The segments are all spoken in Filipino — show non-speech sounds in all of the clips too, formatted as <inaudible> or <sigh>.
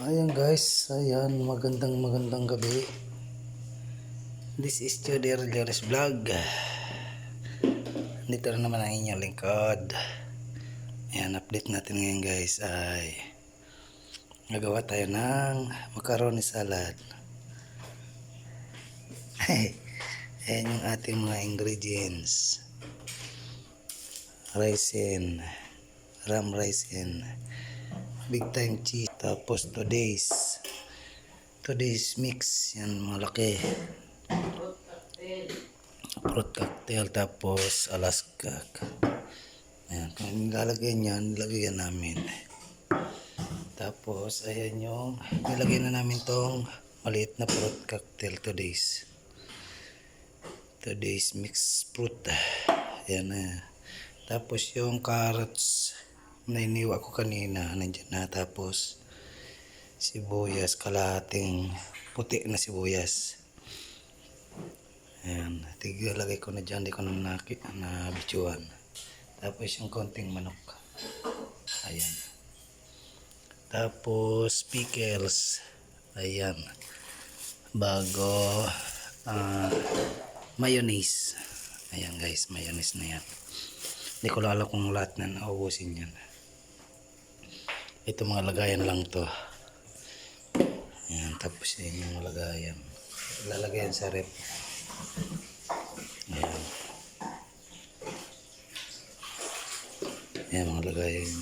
Ayan guys, ayan, magandang magandang gabi. This is Jody Arleres Vlog. Dito na naman ang inyong lingkod. Ayan, update natin ngayon guys ay nagawa tayo ng macaroni salad. <laughs> Ayan yung ating mga ingredients. Raisin, ram raisin, big time cheese, tapos today's today's mix, yan malaki. Fruit cocktail, tapos Alaska. Ayan, kung nilalagay niyan, nilagyan namin. Tapos, ayan yung, nilagay na namin tong maliit na fruit cocktail today's. Today's mixed fruit. Ayan na. Tapos yung carrots na iniwa ko kanina, nandyan na. Tapos sibuyas, kalahating puti na sibuyas. Ayan, tigalagay ko na dyan, di ko na naki, na bituan. Tapos yung konting manok. Ayan. Tapos pickles. Ayan. Bago ah, mayonnaise. Ayan guys, mayonnaise na yan. Hindi ko alam kung lahat na naubusin yan. Ito mga lagayan lang to. Ayan, tapos yan yung lagayan. Lalagyan sa rep. Ayan. Ayan mga lagayan.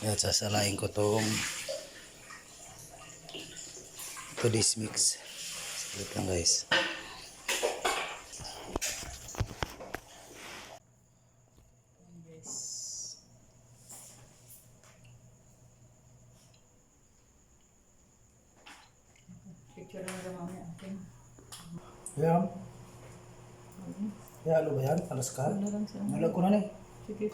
Ayan, sasalain ko tong to this mix. Salit lang guys. Picture lang naman mamaya. Okay. Ayan. Ayan, ano Alas ka? Ano lang sa Malag ko na ni. Sige.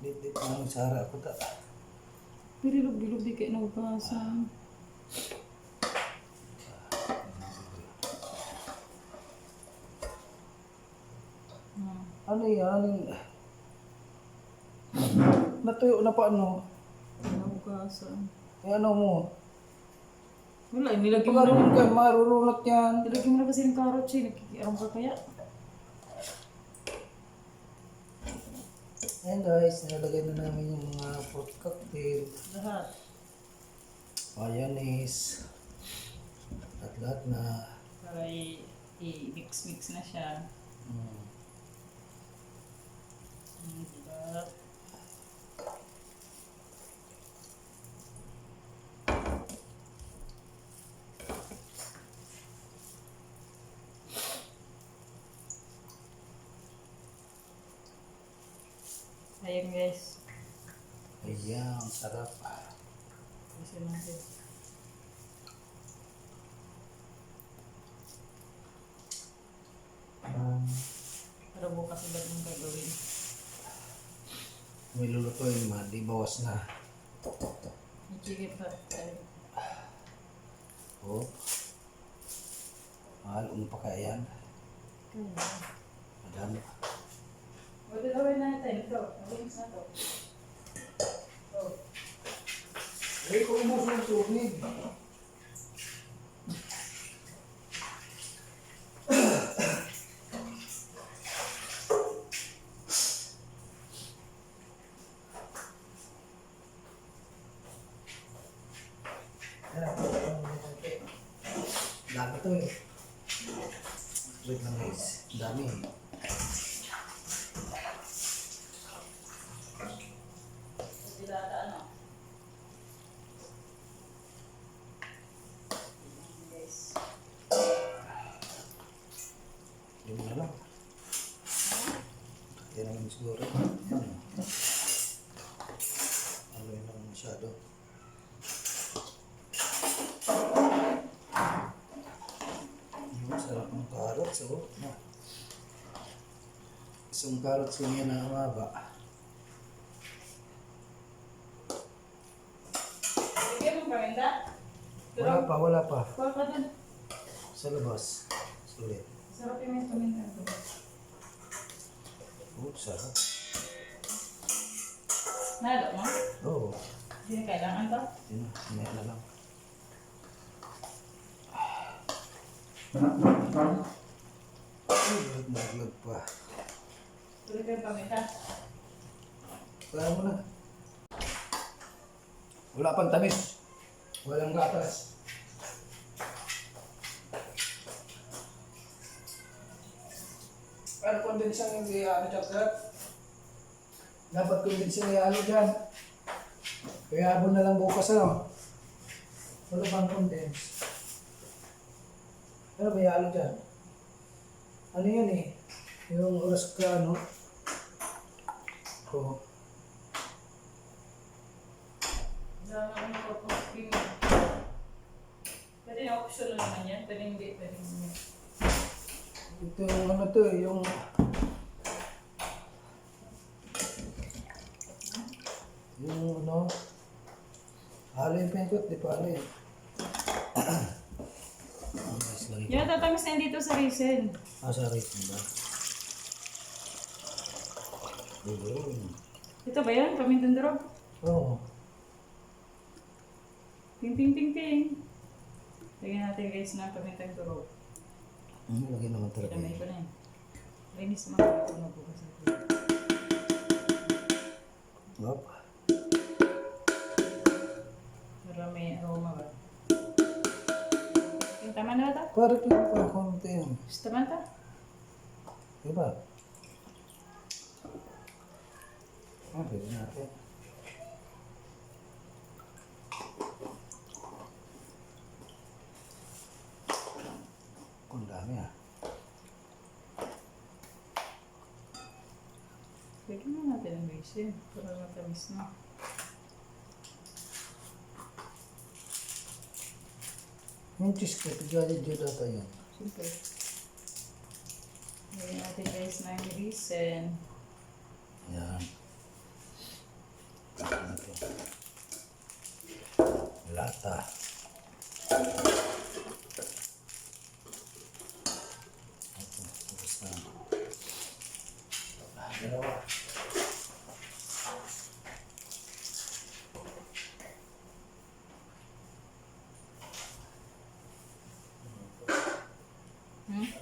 Dito na ng sara ako ta. Pirilog-bilog di kayo. Hmm. Ano yan? Natuyo na pa ano? Naubasan. Eh ano mo? Wala, nilagyan mo na. Pagkaroon ka, marurunot yan. Nilagyan mo na kasi ng carrot siya. Nakikiaram ka kaya? Ayan guys, nilagay na namin yung mga fruit cocktail, Lahat. mayonnaise, at lahat na. Para i- i-mix-mix na siya. Mm. Hmm, diba? Ayan guys. Ayan, sarap. Kasi natin. Para bukas iba't yung gagawin. May lulutuin man, di bawas na. Ichigit pa. Ay, Oh. Mahal, ano pa kaya yan? kaya. Madami. Pwede gawin natin ito. Gawin na to. Oh. Eh, kung mo sa tubig. Dami to eh. Wait lang guys. Dami eh. Dilata ano? Guys. Yung na lang. Yan naman siguro. Yan. Ano yun naman masyado. Yung sarap ng carrots, oh. Na. Isang carrots ko niya na paminta? Wala pa, wala pa. Kuha ka dun. Sa labas. Sulit. Sarap yung may paminta. Sarap. Nalo mo? Oo. Hindi na kailangan to? Yun na, na lang. Ay, naglag pa. Tuloy kayo pamita. Kaya mo na. Wala pang tamis. Walang gatas. Ano kondensang yung ano dyan? Dapat kondensang yung ano dyan. Kaya abon na lang bukas ano. Wala pang kondens. Ano ba yung ano dyan? Ano yun eh? Yung oras ka ano? Oo. Dama ko purple Pwede na optional naman yan. Pwede hindi. Pwede hindi. Ito yung ano to eh, yung... Yung ano... Halo yung pengkot, di pa halo <coughs> eh. Ang nice lang ito. Yan, tatamis na dito sa reason. Ah, sa rate ba? Ayun. Ito ba yan? Pamintang durog? Oo. Ting, ting, ting, ting. Lagyan natin guys ng pamintang durog. Hmm, lagi naman talaga. Damay yun. ko na yan. Linis mga ito na bukas. Hop. Para may aroma ba? Yung tama na ba ito? Parang yung pa konti yun. Tama ito? Diba? Ah, pwede natin. Kung dami ah. Lagyan na natin ang reason. Para matamis na. Yung cheesecake, galit dyan ata yan. Siyempre. Lagyan natin guys ng reason. Yan. To? Lata.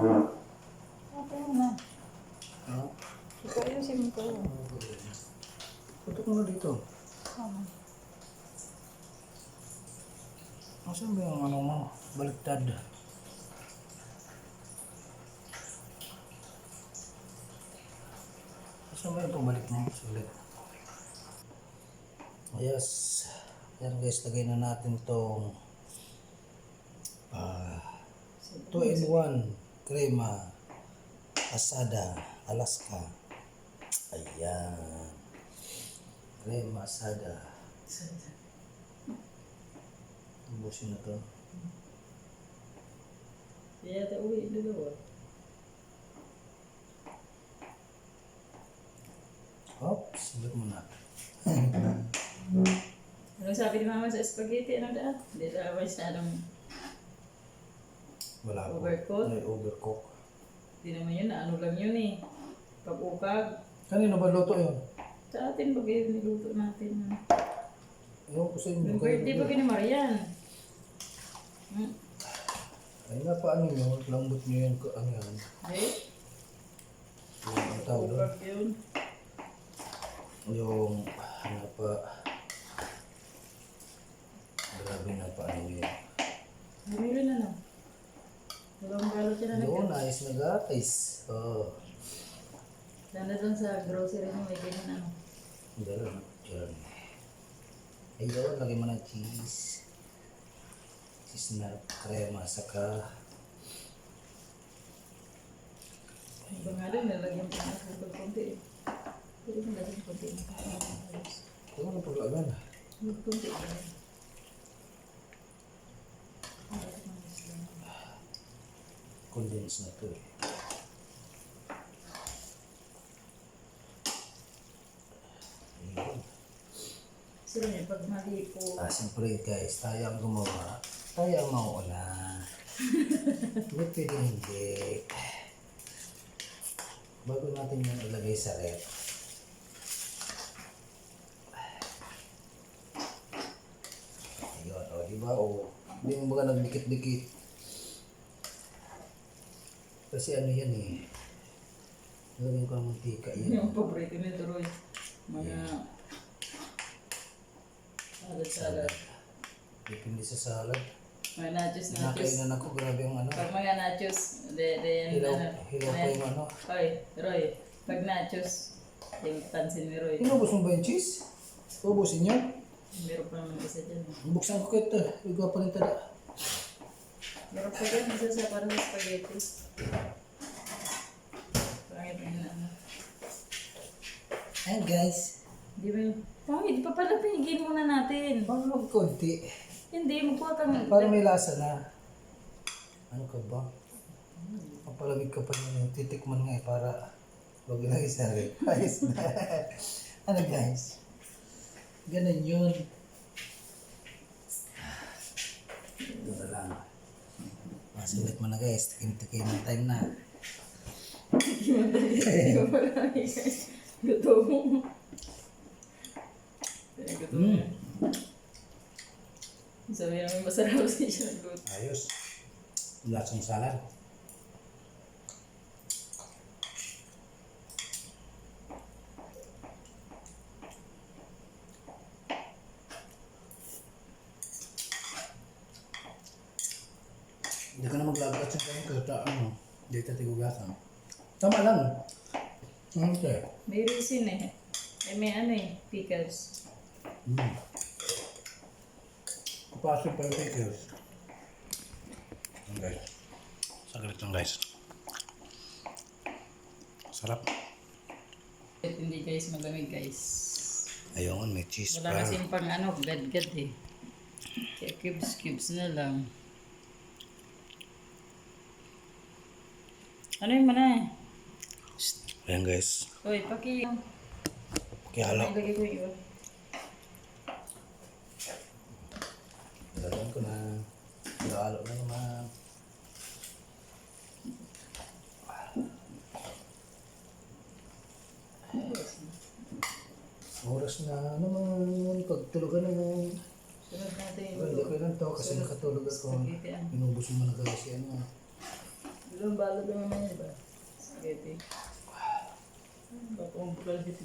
Okay na. Ikaw ayusin mo na dito. Tama. Asan ba yung ano mo? Baliktad. Asan ba yung pabalik mo? Sulit. Yes. Yan guys, lagay na natin tong ah 2-in-1 crema asada Alaska. Ayan. Crema asada. Ubusin na to. Di yata uwi dalawa. Hop, sulit mo na. Ano sabi ni mama sa spaghetti? Ano da? Hindi da masyadong Wala po. Overcook? Ay, overcook. Hindi naman yun, ano lang yun eh. Pag-ukag. Kanino ba luto yun? Sa atin, pag niluto natin. Ewan ko sa inyo. Yung birthday pag ni Marian. Hmm. Ay na paano nyo? Lambot nyo yun. Ano yan? Eh, Yung ang tawag doon. yun. Yung ano pa. Grabe na pa ano yun. Bumili na lang. Yun, ayos na guys. Oh. Dala doon sa grocery mo, may ganyan ano. Dala na. Dyan. Ayun, lagay mo ng cheese. Cheese na krema, saka... Iba nga rin, nalagyan ko na sa pagkunti. Eh. Pwede mo lagyan kunti. Kung ano paglagan? Kunti. Kunti. Eh. Condense na to eh. Niya, pag mali po, Ah, siyempre guys, tayo ang gumawa. Tayo ang mauuna. <laughs> Hindi pwede hindi. Bago natin yung ilagay sa rep. Ayun, o, di ba? O, hindi mo ba nagdikit-dikit? Kasi ano yan eh. Lagyan ko ng mantika yan. yung paborito ni Turoy. Mga salad-salad. Depende sa salad. Mga nachos, nachos. Nakainan ako, grabe yung ano. Pag mga nachos, de, de, Hilaw, ano, hilaw ano, yung ano. Hoy, Roy, pag nachos, yung pansin ni Roy. Inubos mo ba yung cheese? Ubusin niyo? Meron pa naman isa dyan. Buksan ko ito. Igwa pa rin tada. Meron pa dyan, isa sa parang spaghetti. Pangit na ano. Ayan guys. Di ba yun? Pangit, di pa pala pinigil muna natin. Bang konti. Hindi, magkuha kang... Para may lasa na. Ano ka ba? Papalamig ka pa yun. Titikman nga eh para wag lang isa rin. <laughs> Ayos na. <laughs> ano guys? Ganun yun. Ito na lang. Masulit mo na guys. Tikim-tikim ng time na. Gutom. Gutom. Mm. Sabi namin masarap siya. Ayos. Lasang salad. Hindi ka maglagat sa ano, ka tigugasan. Tama lang. Okay. May reason eh. Eh, may ano eh, pickles. Mm. Kupasok pa yung pickles. Okay. Saglit lang guys. Sarap. At hindi guys malamig guys. Ayun, may cheese Wala pa. kasing pang ano, gad-gad eh. Kaya cubes-cubes na lang. Ano yung mana? Ayan guys. Uy, paki... Kaya halo. Ilagay ko iba. Dalawin ko na. Halo na naman. Oras na naman. Pagtulugan na naman. Sunod natin Well, okay lang to kasi nakatulog ako. ah. Inubos mo na kasi ano. Ilang balot lang naman yun ba? Spaghetti. Ba't kung bukal dito?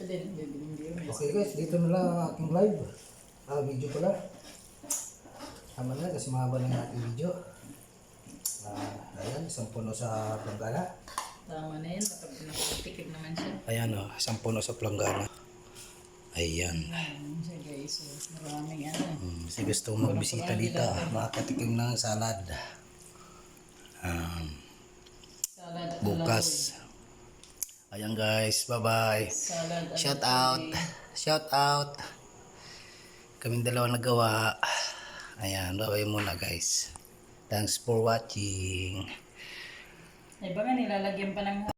Pwede rin, hindi yun. Okay guys, dito na lang ang aking live. Ah, video pala. Tama na kasi mahaba na yung ating video. Ah, ayan, isang puno sa planggana. Tama na yun, nakap- nakatikim naman siya. Ayan o, isang puno sa planggana. Ayan. Ayan siya guys, so, maraming ano. Hmm, kasi gusto magbisita dito, makakatikim ng salad. Um, bukas. Ayan guys, bye-bye. Shout out. Shout out. Kaming dalawa nagawa. Ayan, bye muna guys. Thanks for watching. Ay, baka nilalagyan pa ng